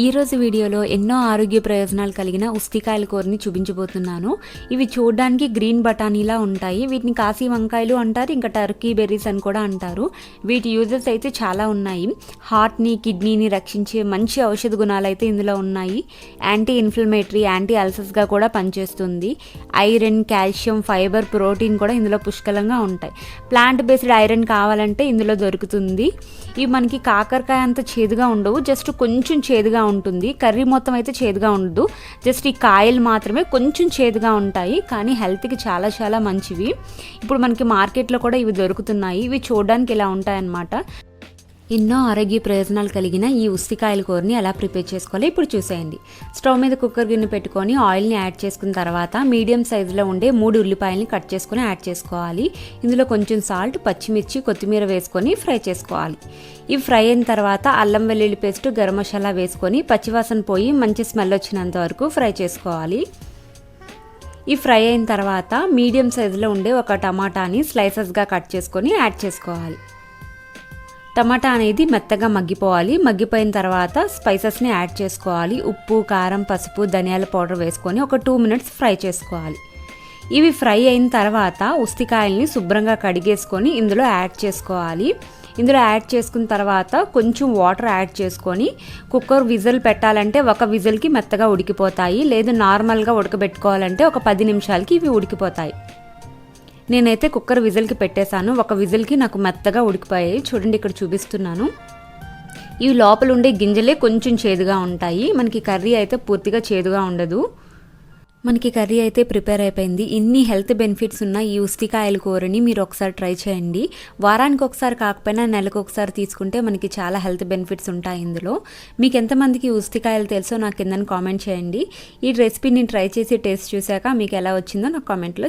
ఈరోజు వీడియోలో ఎన్నో ఆరోగ్య ప్రయోజనాలు కలిగిన ఉస్తికాయల కూరని చూపించబోతున్నాను. ఇవి చూడడానికి గ్రీన్ బఠానీలా ఉంటాయి. వీటిని కాశీ వంకాయలు అంటారు ఇంకా టర్కీ బెర్రీస్ అని కూడా అంటారు. వీటి యూజెస్ అయితే చాలా ఉన్నాయి. హార్ట్ని కిడ్నీని రక్షించే మంచి ఔషధ గుణాలు అయితే ఇందులో ఉన్నాయి. యాంటీ ఇన్ఫ్లమేటరీ యాంటీ అల్సర్స్గా కూడా పనిచేస్తుంది. ఐరన్ కాల్షియం ఫైబర్ ప్రోటీన్ కూడా ఇందులో పుష్కలంగా ఉంటాయి. ప్లాంట్ బేస్డ్ ఐరన్ కావాలంటే ఇందులో దొరుకుతుంది. ఇవి మనకి కాకరకాయ అంత చేదుగా ఉండవు. జస్ట్ కొంచెం చేదుగా ఉంటుంది. కర్రీ మొత్తం అయితే చేదుగా ఉండదు. జస్ట్ ఈ కాయలు మాత్రమే కొంచెం చేదుగా ఉంటాయి. కానీ హెల్త్కి చాలా చాలా మంచివి. ఇప్పుడు మనకి మార్కెట్లో కూడా ఇవి దొరుకుతున్నాయి. ఇవి చూడడానికి ఇలా ఉంటాయన్నమాట. ఎన్నో ఆరోగ్య ప్రయోజనాలు కలిగిన ఈ ఉస్తికాయల కూరని ఎలా ప్రిపేర్ చేసుకోవాలో ఇప్పుడు చూసేయండి. స్టవ్ మీద కుక్కర్ గిన్నె పెట్టుకొని ఆయిల్ని యాడ్ చేసుకున్న తర్వాత మీడియం సైజులో ఉండే మూడు ఉల్లిపాయలని కట్ చేసుకొని యాడ్ చేసుకోవాలి. ఇందులో కొంచెం సాల్ట్ పచ్చిమిర్చి కొత్తిమీర వేసుకొని ఫ్రై చేసుకోవాలి. ఇవి ఫ్రై అయిన తర్వాత అల్లం వెల్లుల్లి పేస్ట్ గరం మసాలా వేసుకొని పచ్చివాసన పోయి మంచి స్మెల్ వచ్చినంత వరకు ఫ్రై చేసుకోవాలి. ఈ ఫ్రై అయిన తర్వాత మీడియం సైజులో ఉండే ఒక టమాటాని స్లైసెస్గా కట్ చేసుకొని యాడ్ చేసుకోవాలి. టమాటా అనేది మెత్తగా మగ్గిపోవాలి. మగ్గిపోయిన తర్వాత స్పైసెస్ని యాడ్ చేసుకోవాలి. ఉప్పు కారం పసుపు ధనియాల పౌడర్ వేసుకొని ఒక టూ మినిట్స్ ఫ్రై చేసుకోవాలి. ఇవి ఫ్రై అయిన తర్వాత ఉస్తికాయల్ని శుభ్రంగా కడిగేసుకొని ఇందులో యాడ్ చేసుకోవాలి. ఇందులో యాడ్ చేసుకున్న తర్వాత కొంచెం వాటర్ యాడ్ చేసుకొని కుక్కర్ విజిల్ పెట్టాలంటే ఒక విజిల్కి మెత్తగా ఉడికిపోతాయి. లేదు నార్మల్గా ఉడకబెట్టుకోవాలంటే ఒక పది నిమిషాలకి ఇవి ఉడికిపోతాయి. నేనైతే కుక్కర్ విజిల్కి పెట్టేశాను. ఒక విజిల్కి నాకు మెత్తగా ఉడికిపోయాయి. చూడండి ఇక్కడ చూపిస్తున్నాను. ఇవి లోపల ఉండే గింజలే కొంచెం చేదుగా ఉంటాయి. మనకి కర్రీ అయితే పూర్తిగా చేదుగా ఉండదు. మనకి కర్రీ అయితే ప్రిపేర్ అయిపోయింది. ఇన్ని హెల్త్ బెనిఫిట్స్ ఉన్న ఈ ఉస్తికాయల కూరని మీరు ఒకసారి ట్రై చేయండి. వారానికి ఒకసారి కాకపోయినా నెలకు ఒకసారి తీసుకుంటే మనకి చాలా హెల్త్ బెనిఫిట్స్ ఉంటాయి ఇందులో. మీకు ఎంతమందికి ఉస్తికాయలు తెలుసో నాకు కిందని కామెంట్ చేయండి. ఈ రెసిపీని ట్రై చేసి టేస్ట్ చూశాక మీకు ఎలా వచ్చిందో నాకు కామెంట్లో